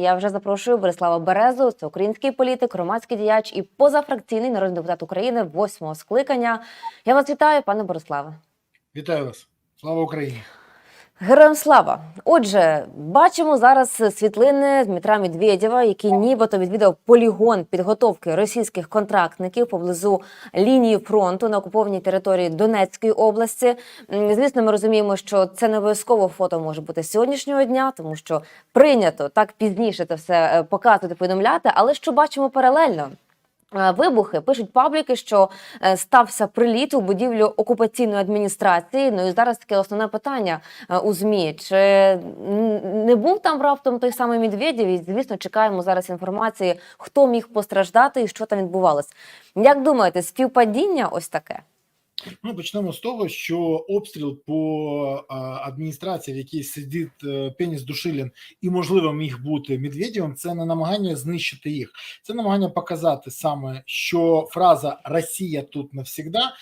Я вже запрошую Борислава Березу. Це український політик, громадський діяч і позафракційний народний депутат України восьмого скликання. Я вас вітаю, пане Бориславе. Вітаю вас. Слава Україні. Героям слава! Отже, бачимо зараз світлини Дмитра Медведєва, який нібито відвідав полігон підготовки російських контрактників поблизу лінії фронту на окупованій території Донецької області. Звісно, ми розуміємо, що це не обов'язково фото може бути сьогоднішнього дня, тому що прийнято так пізніше це все е, показувати, повідомляти. Але що бачимо паралельно? Е, Вибухи пишуть пабліки, що е, стався приліт у будівлю окупаційної адміністрації. Ну і зараз таке основне питання е, у змі: чи не був там раптом той самий Медведєв? І звісно, чекаємо зараз інформації, хто міг постраждати і що там відбувалось. Як думаєте, співпадіння ось таке? Ну, почнемо з того, що обстріл по адміністрації, в якій сидить е, Пеніс Душилін, і можливо міг бути Медведєвим, це не намагання знищити їх. Це намагання показати саме, що фраза Росія тут навсігда.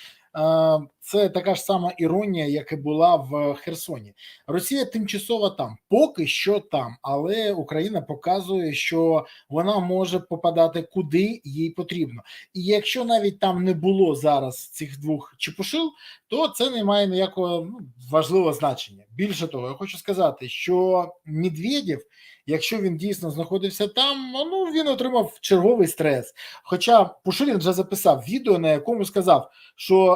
Це така ж сама іронія, як і була в Херсоні. Росія тимчасово там, поки що там, але Україна показує, що вона може попадати куди їй потрібно. І якщо навіть там не було зараз цих двох чепушил, то це не має ніякого ну, важливого значення. Більше того, я хочу сказати, що Медведєв, якщо він дійсно знаходився там, ну він отримав черговий стрес. Хоча Пушилін вже записав відео, на якому сказав, що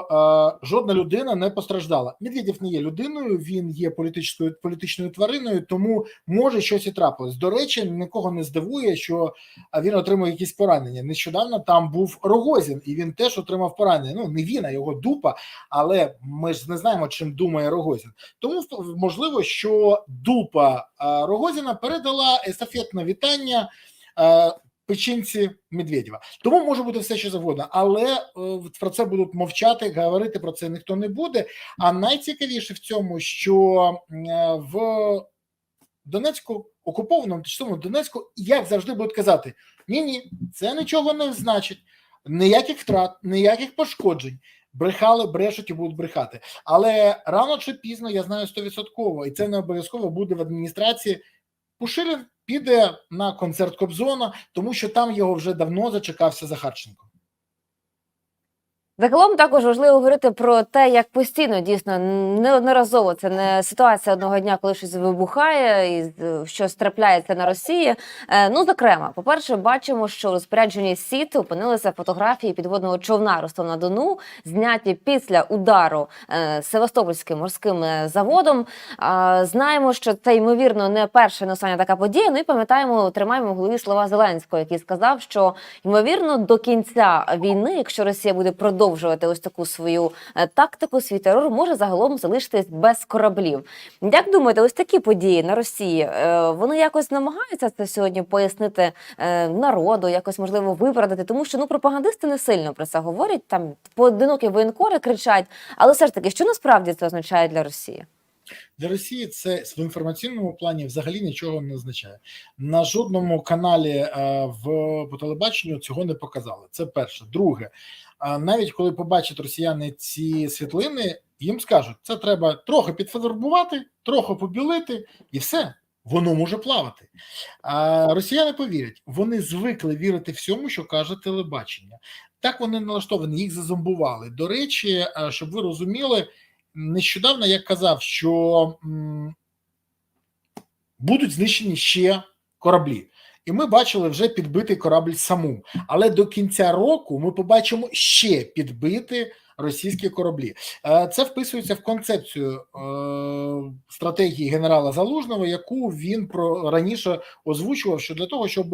е, жодна людина не постраждала. Медведєв не є людиною, він є політичною політичною твариною, тому може щось і трапилось. До речі, нікого не здивує, що він отримав якісь поранення. Нещодавно там був Рогозін, і він теж отримав поранення. Ну не він, а його дупа, але ми ж не знаємо, чим думає Рогозін. Тому можливо, що дупа а, Рогозіна передала естафетне вітання. а, Печінці Медведєва. Тому може бути все, що завгодно, але е, про це будуть мовчати, говорити про це ніхто не буде. А найцікавіше в цьому, що е, в Донецьку, окупованому тимчасовому Донецьку, як завжди будуть казати: ні, ні, це нічого не значить, ніяких втрат, ніяких пошкоджень. Брехали, брешуть і будуть брехати. Але рано чи пізно я знаю стовідсотково, і це не обов'язково буде в адміністрації. Пушилін піде на концерт Кобзона, тому що там його вже давно зачекався Захарченко. Загалом також важливо говорити про те, як постійно дійсно неодноразово це не ситуація одного дня, коли щось вибухає і е, щось трапляється на Росії. Е, Ну, зокрема, по-перше, бачимо, що в розпорядженні СІТ опинилися фотографії підводного човна Ростов на Дону, зняті після удару е, Севастопольським морським заводом. Знаємо, що це ймовірно не не остання така подія. Ну і пам'ятаємо, тримаємо в голові слова Зеленського, який сказав, що ймовірно до кінця війни, якщо Росія буде продовжувати ось таку свою е, тактику, свій терор може загалом залишитись без кораблів. Як думаєте, ось такі події на Росії е, вони якось намагаються це сьогодні пояснити е, народу, якось можливо виправдати, тому що ну пропагандисти не сильно про це говорять. Там поодинокі воєнкори кричать, але все ж таки, що насправді це означає для Росії? Для Росії це в інформаційному плані взагалі нічого не означає. На жодному каналі в по телебаченню цього не показали. Це перше. Друге, навіть коли побачать росіяни ці світлини, їм скажуть, це треба трохи підфарбувати, трохи побілити, і все. Воно може плавати. А росіяни повірять, вони звикли вірити всьому, що каже телебачення. Так вони налаштовані, їх зазомбували. До речі, е, щоб ви розуміли, нещодавно я казав, що будуть знищені ще кораблі. І ми бачили вже підбитий корабль саму. Але до кінця року ми побачимо ще підбити російські кораблі. Е, Це вписується в концепцію е, стратегії генерала Залужного, яку він про раніше озвучував, що для того, щоб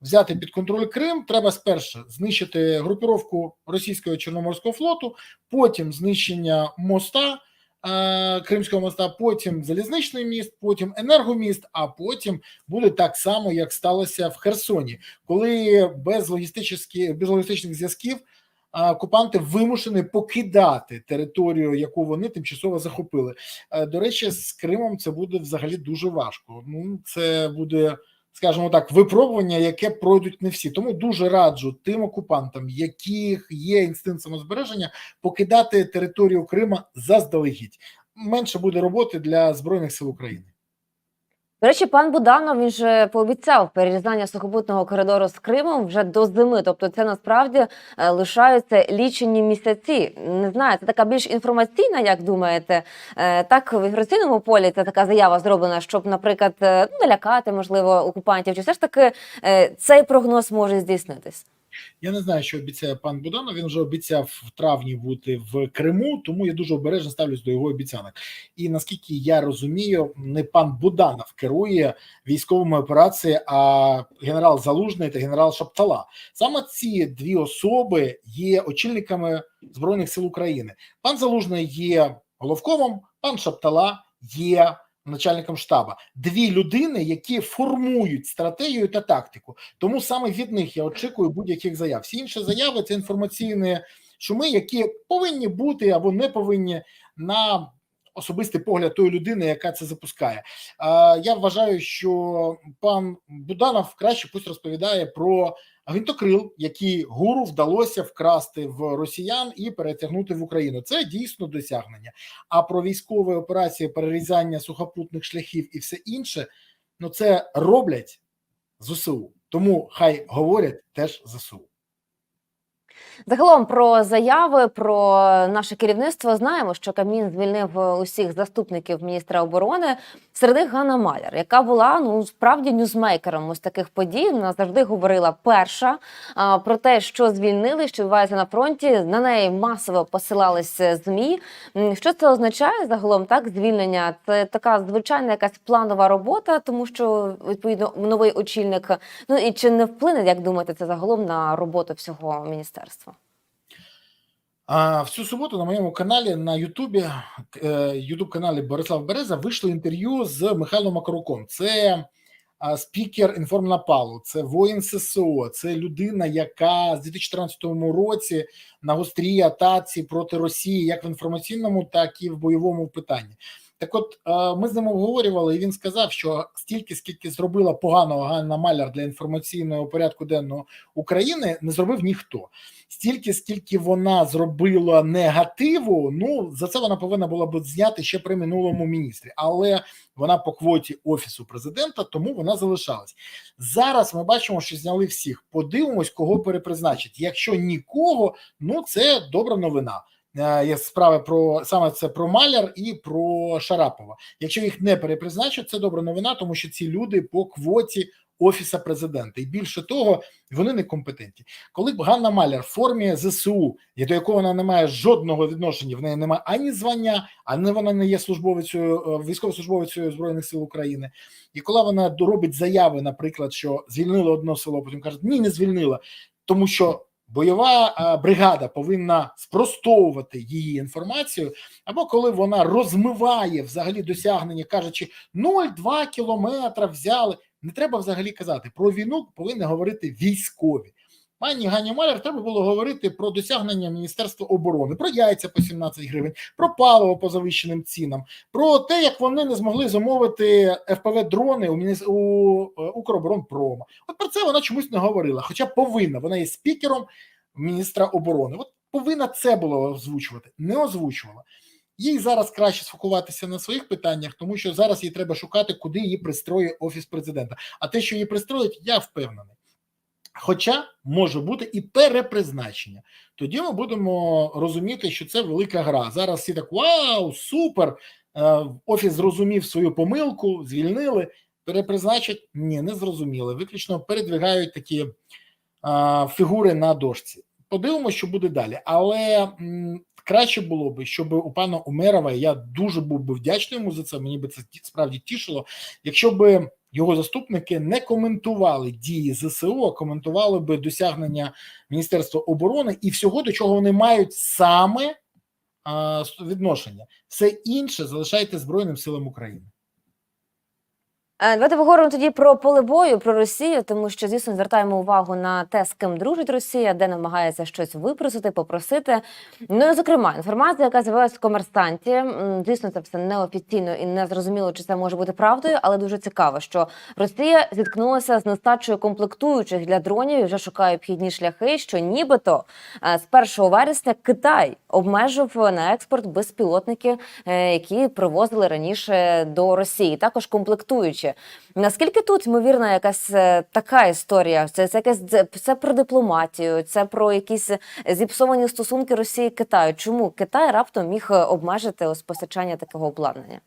взяти під контроль Крим, треба спершу знищити групіровку російського чорноморського флоту, потім знищення моста. Е, Кримського моста, потім залізничний міст, потім енергоміст, а потім буде так само, як сталося в Херсоні, коли без логістичних, без логістичних зв'язків окупанти вимушені покидати територію, яку вони тимчасово захопили. Е, До речі, з Кримом це буде взагалі дуже важко. Ну, це буде скажімо так, випробування, яке пройдуть не всі. Тому дуже раджу тим окупантам, яких є інстинкт самозбереження, покидати територію Крима заздалегідь. Менше буде роботи для збройних сил України. До речі, пан Буданов він же пообіцяв перерізання сухопутного коридору з Кримом вже до зими. Тобто, це насправді е, лишаються лічені місяці. Не знаю, це така більш інформаційна, як думаєте. Е, Так в інформаційному полі це така заява зроблена, щоб, наприклад, е, ну, налякати можливо окупантів. Чи все ж таки цей прогноз може здійснитись? Я не знаю, що обіцяє пан Буданов. Він вже обіцяв в травні бути в Криму, тому я дуже обережно ставлюсь до його обіцянок. І наскільки я розумію, не пан Буданов керує військовими операціями, а генерал Залужний та генерал Шаптала. Саме ці дві особи є очільниками збройних сил України. Пан Залужний є головкомом, пан Шаптала є. Начальником штаба дві людини, які формують стратегію та тактику. Тому саме від них я очікую будь-яких заяв. Всі інші заяви це інформаційні шуми, які повинні бути або не повинні на особистий погляд тої людини, яка це запускає. Я вважаю, що пан Буданов краще пусть розповідає про гвинтокрил, який гуру вдалося вкрасти в росіян і перетягнути в Україну. Це дійсно досягнення. А про військові операції, перерізання сухопутних шляхів і все інше, ну це роблять ЗСУ. Тому хай говорять теж ЗСУ. Загалом про заяви про наше керівництво знаємо, що Кабмін звільнив е, усіх заступників міністра оборони. Серед них Ганна Маляр, яка була ну справді ньюзмейкером ось таких подій. Вона завжди говорила перша а, про те, що звільнили, що відбувається на фронті. На неї масово посилалися змі. Що це означає загалом? Так, звільнення це така звичайна якась планова робота, тому що відповідно новий очільник. Ну і чи не вплине, як думаєте, це загалом на роботу всього міністерства? А в цю суботу на моєму каналі на Ютубі, Ютуб каналі Борислав Береза, вийшло інтерв'ю з Михайлом Макаруком. Це спікер інформнапалу, це воїн ССО, це людина, яка з 2014 році на гострій атаці проти Росії, як в інформаційному, так і в бойовому питанні. Так, от е, ми з ним обговорювали, і він сказав, що стільки, скільки зробила поганого Ганна Маляр для інформаційного порядку денного України, не зробив ніхто. Стільки, скільки вона зробила негативу, ну за це вона повинна була б зняти ще при минулому міністрі, але вона по квоті офісу президента, тому вона залишалась. Зараз ми бачимо, що зняли всіх. Подивимось, кого перепризначить. Якщо нікого, ну це добра новина. Е, Є справи про саме це про Маляр і про Шарапова. Якщо їх не перепризначать, це добра новина, тому що ці люди по квоті офіса президента, і більше того, вони некомпетентні. Коли б Ганна Маляр в формі ЗСУ, до якого вона не має жодного відношення, в неї немає ані звання, ані вона не є службовицею е, військовослужбовицею збройних сил України. І коли вона робить заяви, наприклад, що звільнили одне село, потім каже, ні, не звільнила, тому що. Бойова бригада повинна спростовувати її інформацію, або коли вона розмиває взагалі досягнення, кажучи 0,2 кілометра взяли. Не треба взагалі казати про війну, повинні говорити військові. Пані Гані Маляр треба було говорити про досягнення Міністерства оборони, про яйця по 17 гривень, про паливо по завищеним цінам, про те, як вони не змогли замовити ФПВ дрони у, мініс... у е, Укроборонпрома. От про це вона чомусь не говорила. Хоча повинна, вона є спікером міністра оборони. От повинна це було озвучувати, не озвучувала. Їй зараз краще сфокуватися на своїх питаннях, тому що зараз їй треба шукати, куди її пристроює офіс президента. А те, що її пристроїть, я впевнений. Хоча може бути і перепризначення. Тоді ми будемо розуміти, що це велика гра. Зараз всі так вау, супер! Е, Офіс зрозумів свою помилку, звільнили. Перепризначать? Ні, не зрозуміли. Виключно передвигають такі а, фігури на дошці. Подивимося, що буде далі. Але м, краще було би, щоб у пана Умерова, я дуже був би вдячний йому за це. Мені би це справді тішило, якщо би його заступники не коментували дії ЗСУ, а коментували би досягнення Міністерства оборони і всього, до чого вони мають саме відношення. Все інше залишайте Збройним силам України. Е, Давайте поговоримо тоді про поле бою, про Росію, тому що звісно звертаємо увагу на те, з ким дружить Росія, де намагається щось випросити, попросити. Ну і зокрема, інформація, яка з'явилася в комерсанті. Звісно, це все неофіційно і не зрозуміло, чи це може бути правдою, але дуже цікаво, що Росія зіткнулася з нестачею комплектуючих для дронів і вже шукає обхідні шляхи. Що нібито е, з 1 вересня Китай обмежив на експорт безпілотники, е, які привозили раніше до Росії. Також комплектуючі. Польщі. Наскільки тут ймовірна якась е, така історія? Це, це якась це, це про дипломатію, це про якісь зіпсовані стосунки Росії і Китаю. Чому Китай раптом міг е, обмежити ось постачання такого обладнання?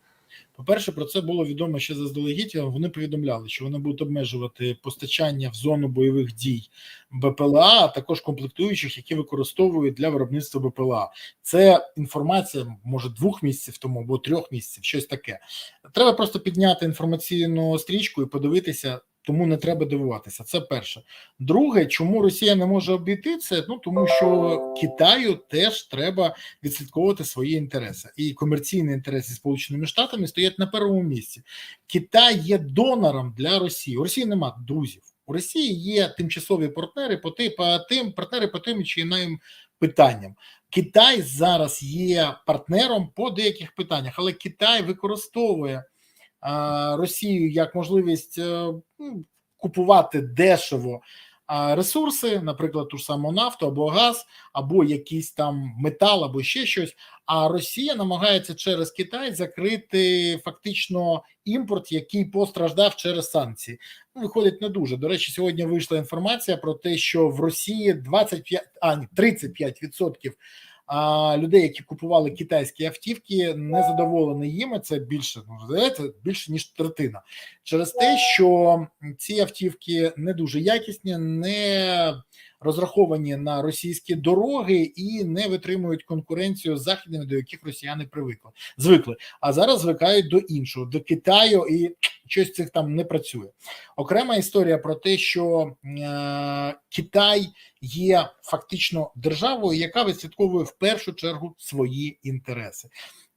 По-перше, про це було відомо ще заздалегідь. Вони повідомляли, що вони будуть обмежувати постачання в зону бойових дій БПЛА, а також комплектуючих, які використовують для виробництва БПЛА. Це інформація, може, двох місяців тому або трьох місяців, щось таке. Треба просто підняти інформаційну стрічку і подивитися. Тому не треба дивуватися. Це перше. Друге, чому Росія не може обійти це? Ну тому що Китаю теж треба відслідковувати свої інтереси, і комерційні інтереси Сполученими Штатами стоять на першому місці. Китай є донором для Росії. У Росії нема друзів. У Росії є тимчасові партнери по тим, партнери по тим чи іним питанням. Китай зараз є партнером по деяких питаннях, але Китай використовує Росію як можливість е, ну, купувати дешево ресурси, наприклад, ту ж саму нафту або газ, або якийсь там метал, або ще щось. А Росія намагається через Китай закрити фактично імпорт, який постраждав через санкції. Ну, виходить не дуже. До речі, сьогодні вийшла інформація про те, що в Росії 25, а ні, 35% а, людей, які купували китайські автівки, не задоволені їми. Це більше ну, здається, більше ніж третина, через те, що ці автівки не дуже якісні, не розраховані на російські дороги і не витримують конкуренцію з західними, до яких росіяни привикли звикли. А зараз звикають до іншого, до Китаю, і щось цих там не працює. Окрема історія про те, що е, Китай є фактично державою, яка відслідковує в першу чергу свої інтереси.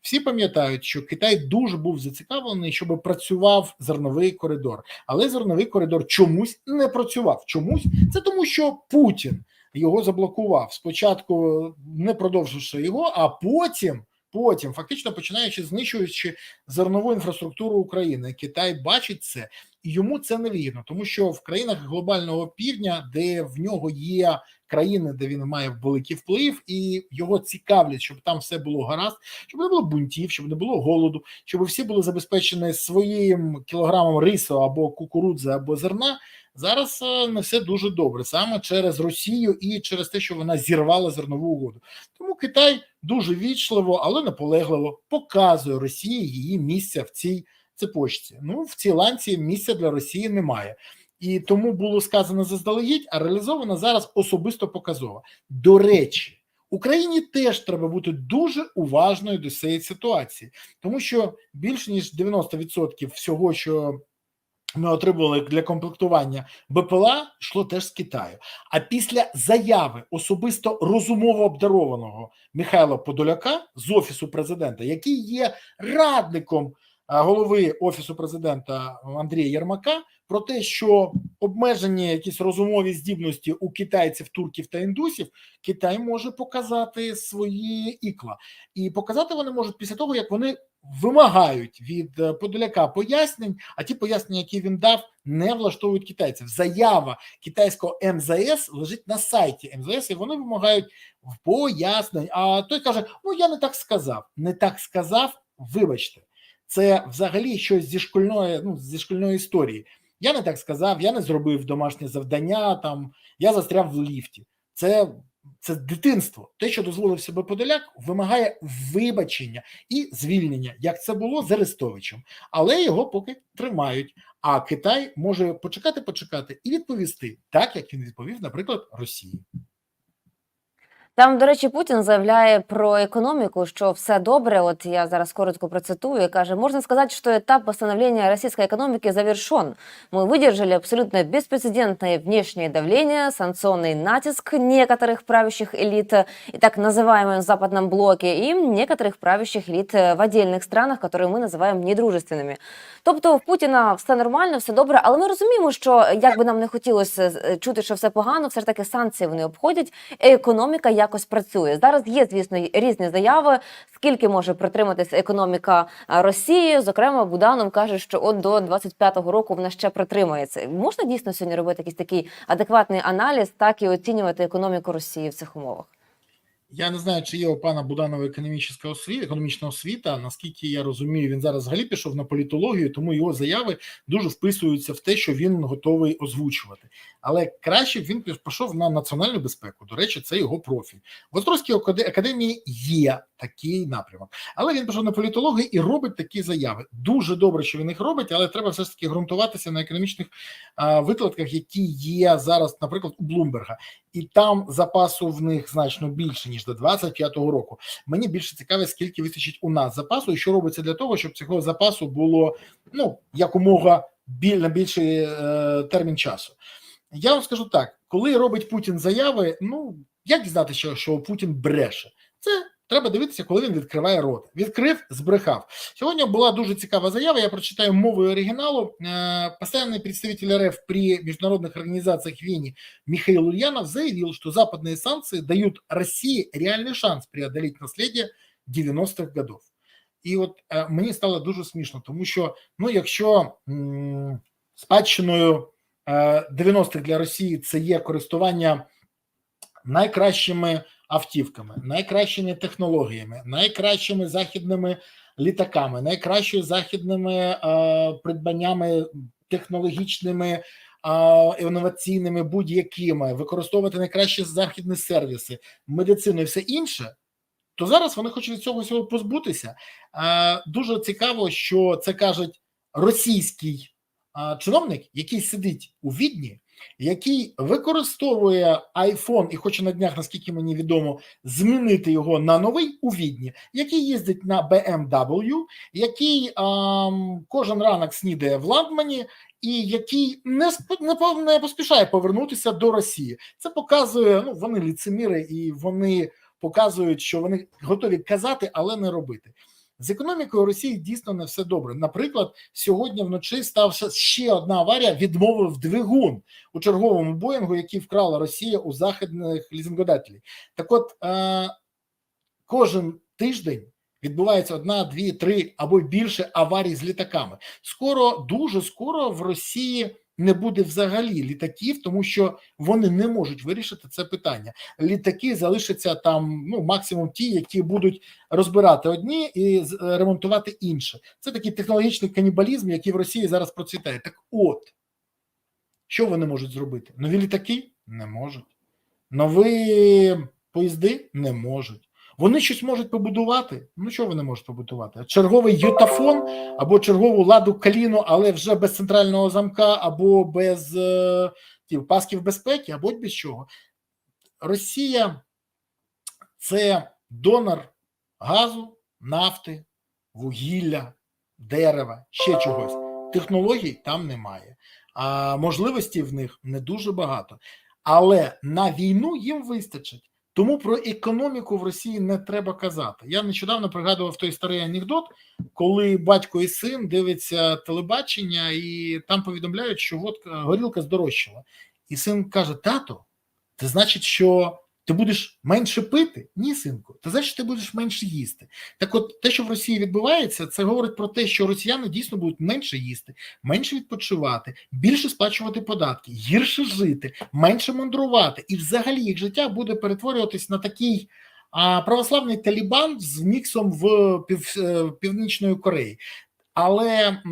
Всі пам'ятають, що Китай дуже був зацікавлений, щоб працював зерновий коридор, але зерновий коридор чомусь не працював. Чомусь це тому, що Путін його заблокував спочатку, не продовживши його, а потім. Потім, фактично починаючи знищуючи зернову інфраструктуру України, Китай бачить це, і йому це не вигідно, тому що в країнах глобального півдня, де в нього є країни, де він має великий вплив, і його цікавлять, щоб там все було гаразд, щоб не було бунтів, щоб не було голоду, щоб всі були забезпечені своїм кілограмом рису або кукурудзи, або зерна. Зараз е, не все дуже добре саме через Росію і через те, що вона зірвала зернову угоду. Тому Китай дуже вічливо, але наполегливо показує Росії її місця в цій цепочці. Ну в цій ланці місця для Росії немає. І тому було сказано заздалегідь, а реалізовано зараз особисто показово. До речі, Україні теж треба бути дуже уважною до цієї ситуації, тому що більш ніж 90% всього, що ми отримували для комплектування БПЛА, йшло теж з Китаю. А після заяви особисто розумово обдарованого Михайла Подоляка з офісу президента, який є радником голови офісу президента Андрія Єрмака, про те, що обмежені якісь розумові здібності у китайців, турків та індусів, Китай може показати свої ікла, і показати вони можуть після того, як вони вимагають від е, Подоляка пояснень, а ті пояснення, які він дав, не влаштовують китайців. Заява китайського МЗС лежить на сайті МЗС, і вони вимагають пояснень. А той каже: Ну я не так сказав. Не так сказав. Вибачте, це взагалі щось зі шкільної, ну зі шкільної історії. Я не так сказав, я не зробив домашнє завдання. Там я застряв в ліфті. Це це дитинство. Те, що дозволив себе Подоляк, вимагає вибачення і звільнення, як це було з Арестовичем, але його поки тримають. А Китай може почекати, почекати і відповісти так, як він відповів, наприклад, Росії. Там, до речі, Путін заявляє про економіку, що все добре. От я зараз коротко процитую. Каже, можна сказати, що етап восстановления российской экономики завершен. Мы выдержали абсолютно беспрецедентное внешнее давление, санкционный натиск некоторых правящих элит и так называемом западном блоке, и некоторых правящих элит в отдельных странах, которые ми називаємо недружественними. Тобто в Путіна все нормально, все добре, але ми розуміємо, що як би нам не хотілося е, чути, що все погано, все ж таки санкції вони обходять, і економіка якось працює. Зараз є, звісно, різні заяви, скільки може притриматися економіка Росії. Зокрема, Буданов каже, що от до 25-го року вона ще протримається. Можна дійсно сьогодні робити якийсь такий адекватний аналіз, так і оцінювати економіку Росії в цих умовах? Я не знаю, чи є у пана Буданова економічна освіта, економічна освіта. Наскільки я розумію, він зараз взагалі пішов на політологію, тому його заяви дуже вписуються в те, що він готовий озвучувати. Але краще б він пішов на національну безпеку. До речі, це його профіль. В Острозькій академії є такий напрямок, але він пішов на політологію і робить такі заяви. Дуже добре, що він їх робить, але треба все ж таки ґрунтуватися на економічних а, викладках, які є зараз, наприклад, у Блумберга, і там запасу в них значно більше ніж до 25-го року. Мені більше цікаве, скільки вистачить у нас запасу, і що робиться для того, щоб цього запасу було ну якомога біль на більший е, термін часу. Я вам скажу так: коли робить Путін заяви, ну як дізнатися, що, що Путін бреше? Це треба дивитися, коли він відкриває рот. Відкрив, збрехав. Сьогодні була дуже цікава заява. Я прочитаю мовою оригіналу. Э, Постоянный представитель РФ при международных организациях в Вене Михаил Ульянов заявил, что западные санкции дают России реальный шанс преодолеть наследие 90-х годов. І от е, мені стало дуже смішно, тому що ну, якщо м, спадщиною е, 90-х для Росії це є користування Найкращими автівками, найкращими технологіями, найкращими західними літаками, найкращими західними е, придбаннями технологічними, е, інноваційними будь-якими, використовувати найкращі західні сервіси, медицину і все інше. То зараз вони хочуть від цього всього позбутися. Е, дуже цікаво, що це кажуть російський е, чиновник, який сидить у Відні, який використовує iPhone і хоче на днях, наскільки мені відомо, змінити його на новий у Відні, який їздить на BMW, який ем, кожен ранок снідає в Ландмані, і який не не поспішає повернутися до Росії. Це показує, ну вони ліцеміри і вони показують, що вони готові казати, але не робити. З економікою Росії дійсно не все добре. Наприклад, сьогодні вночі стався ще одна аварія. Відмовив двигун у черговому Боїнгу, який вкрала Росія у західних лізингодателів. Так, от е- кожен тиждень відбувається одна, дві, три або більше аварій з літаками. Скоро, дуже скоро в Росії не буде взагалі літаків, тому що вони не можуть вирішити це питання. Літаки залишаться там, ну максимум ті, які будуть розбирати одні і е, ремонтувати інші. Це такий технологічний канібалізм, який в Росії зараз процвітає. Так, от що вони можуть зробити? Нові літаки не можуть, нові поїзди не можуть. Вони щось можуть побудувати. Ну що вони можуть побудувати? Черговий ютафон або чергову ладу каліну, але вже без центрального замка, або без е, пасків безпеки, або без чого. Росія це донор газу, нафти, вугілля, дерева, ще чогось. Технологій там немає, а можливостей в них не дуже багато. Але на війну їм вистачить. Тому про економіку в Росії не треба казати. Я нещодавно пригадував той старий анекдот, коли батько і син дивиться телебачення, і там повідомляють, що водка горілка здорожчала. І син каже: Тато, це значить, що ти будеш менше пити? Ні, синку, це значить, ти будеш менше їсти. Так, от те, що в Росії відбувається, це говорить про те, що росіяни дійсно будуть менше їсти, менше відпочивати, більше сплачувати податки, гірше жити, менше мандрувати, і взагалі їх життя буде перетворюватись на такий а, православний талібан з міксом в пів, е, північної Кореї. Але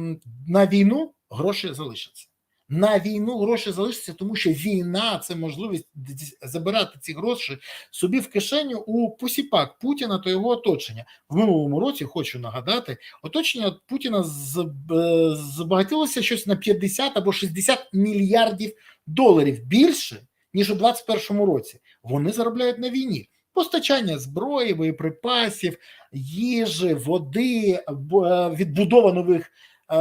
на війну гроші залишаться. На війну гроші залишаться, тому що війна це можливість забирати ці гроші собі в кишеню у посіпак Путіна та його оточення. В минулому році хочу нагадати, оточення Путіна збагатилося щось на 50 або 60 мільярдів доларів більше ніж у 21 році. Вони заробляють на війні. Постачання зброї, боєприпасів, їжі, води, відбудова нових е,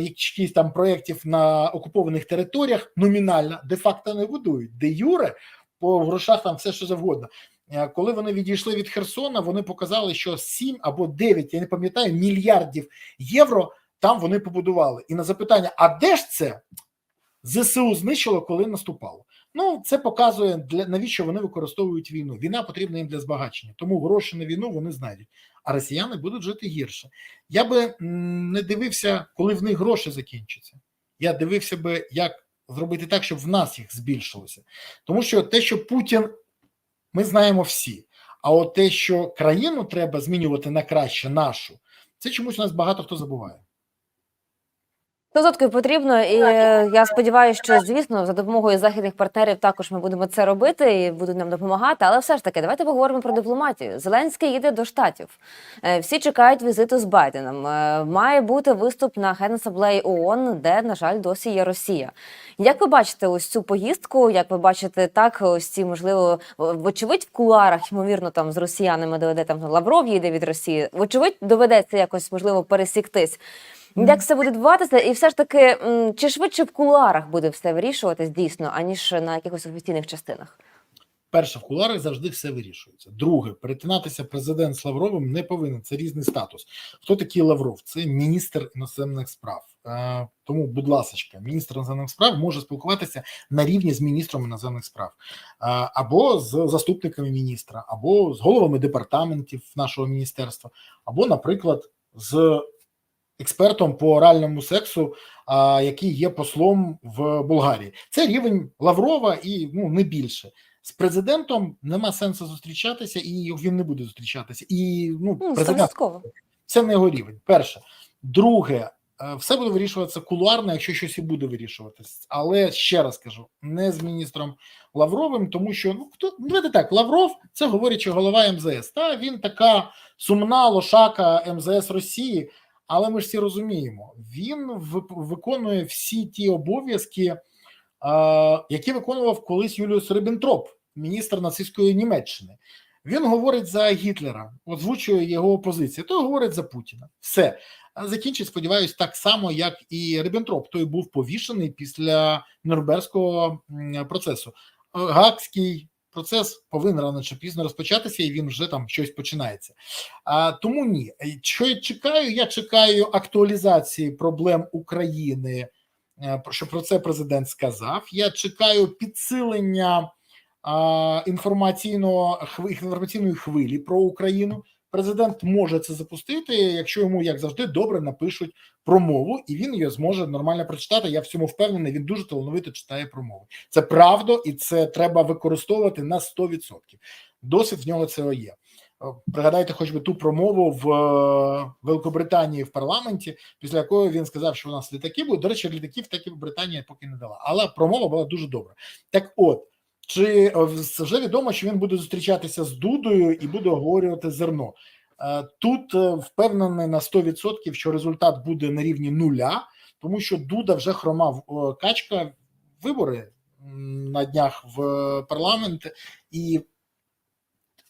якихось там проєктів на окупованих територіях номінально де-факто не будують. Де юре по грошах там все що завгодно. Е, Коли вони відійшли від Херсона, вони показали, що 7 або 9, я не пам'ятаю, мільярдів євро там вони побудували. І на запитання: а де ж це? ЗСУ знищило, коли наступало. Ну, це показує для навіщо вони використовують війну. Війна потрібна їм для збагачення, тому гроші на війну вони знайдуть. А росіяни будуть жити гірше. Я би не дивився, коли в них гроші закінчаться. Я дивився би, як зробити так, щоб в нас їх збільшилося. Тому що те, що Путін, ми знаємо всі. А от те, що країну треба змінювати на краще нашу, це чомусь у нас багато хто забуває. Відсотків потрібно, і е, я сподіваюся, що звісно за допомогою західних партнерів також ми будемо це робити і будуть нам допомагати. Але все ж таки, давайте поговоримо про дипломатію. Зеленський їде до штатів. Е, Всі чекають візиту з Байденом. Е, Має бути виступ на генасамблеї ООН, де на жаль досі є Росія. Як ви бачите ось цю поїздку? Як ви бачите, так ось ці можливо вочевидь в кулуарах, ймовірно, там з росіянами доведе там Лавров їде від Росії. Вочевидь, доведеться якось можливо пересіктись. Як все буде відбуватися, і все ж таки, чи швидше в кулуарах буде все вирішуватись дійсно, аніж на якихось офіційних частинах? Перше, в куларах завжди все вирішується. Друге, перетинатися президент з Лавровим не повинен. Це різний статус. Хто такий Лавров? Це міністр іноземних справ. Е, тому, будь ласка, міністр іноземних справ може спілкуватися на рівні з міністром іноземних справ, е, або з заступниками міністра, або з головами департаментів нашого міністерства, або, наприклад, з експертом по оральному сексу, а, який є послом в Болгарії. Це рівень Лаврова і ну не більше. З президентом нема сенсу зустрічатися, і він не буде зустрічатися. І ну, Ну, президент це не його рівень. Перше, друге, е, все буде вирішуватися кулуарно, якщо щось і буде вирішуватись. Але ще раз кажу, не з міністром Лавровим, тому що ну хто ну, давайте так, Лавров це говорячи голова МЗС. Та він така сумна лошака МЗС Росії. Але ми ж всі розуміємо, він виконує всі ті обов'язки, е, які виконував колись Юліус Риббентроп, міністр нацистської Німеччини. Він говорить за Гітлера, озвучує його позицію, той говорить за Путіна. Все закінчить, сподіваюсь, так само, як і Риббентроп. Той був повішений після Нюрнберзького процесу. Гаагський процес повинен рано чи пізно розпочатися, і він вже там щось починається. А тому ні. Е, Що я чекаю? Я чекаю актуалізації проблем України. е, Що про це президент сказав. Я чекаю підсилення а, інформаційного хви- інформаційної хвилі про Україну. Президент може це запустити, якщо йому, як завжди, добре напишуть промову, і він її зможе нормально прочитати. Я в цьому впевнений. Він дуже талановито читає промови. Це правда, і це треба використовувати на 100%. Досвід в нього цього є. Е, Пригадайте, хоч би ту промову в е, Великобританії в парламенті, після якої він сказав, що у нас літаки будуть. До речі, літаків таки Британія поки не дала, але промова була дуже добра. Так, от чи е, вже відомо, що він буде зустрічатися з Дудою і буде обговорювати зерно. Е, Тут е, впевнений на 100%, що результат буде на рівні нуля, тому що Дуда вже хромав качка вибори на днях в парламент, і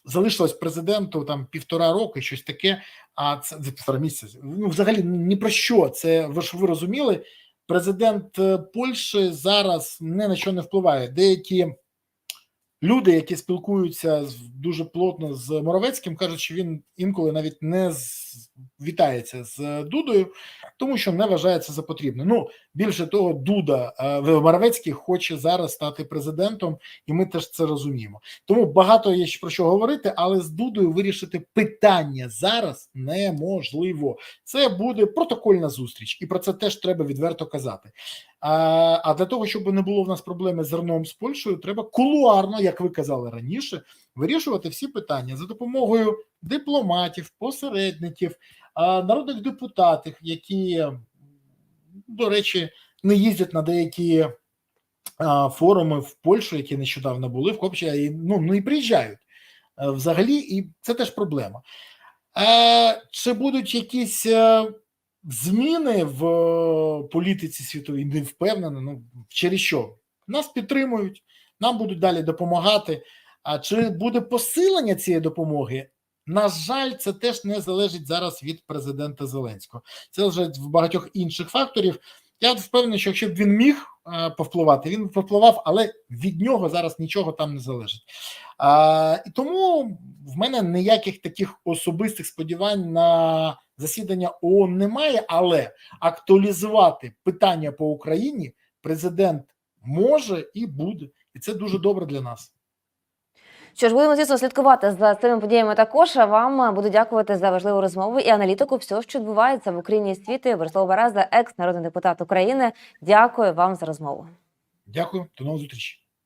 залишилось президенту там півтора роки, щось таке. А це це півтора місяця. Ну, взагалі ні про що. Це ви ж ви розуміли. Президент Польщі зараз ні на що не впливає. Деякі люди, які спілкуються дуже плотно з Моровецьким, кажуть, що він інколи навіть не з- вітається з Дудою, тому що не вважає це за потрібне. Ну більше того, Дуда е, Моровецький хоче зараз стати президентом, і ми теж це розуміємо. Тому багато є про що говорити, але з Дудою вирішити питання зараз неможливо. Це буде протокольна зустріч, і про це теж треба відверто казати. А, а для того, щоб не було в нас проблеми з зерном з Польщею, треба кулуарно, як ви казали раніше, вирішувати всі питання за допомогою дипломатів, посередників, народних депутатів, які, до речі, не їздять на деякі форуми в Польщу, які нещодавно були в Копчі, і ну не приїжджають е, взагалі, і це теж проблема. Чи будуть якісь е, зміни в е, політиці світовій? Не впевнений. Ну через що нас підтримують, нам будуть далі допомагати. А чи буде посилення цієї допомоги? На жаль, це теж не залежить зараз від президента Зеленського. Це залежить в багатьох інших факторів. Я впевнений, що якщо б він міг е, повпливати, він повпливав, але від нього зараз нічого там не залежить. А, і тому в мене ніяких таких особистих сподівань на засідання ООН немає, але актуалізувати питання по Україні президент може і буде, і це дуже добре для нас. Що ж, будемо звісно слідкувати за цими подіями також. Вам е, буду дякувати за важливу розмову і аналітику всього, що відбувається в Україні і світі. Борислав Береза, екс народний депутат України. Дякую вам за розмову. Дякую, до нової зустрічі.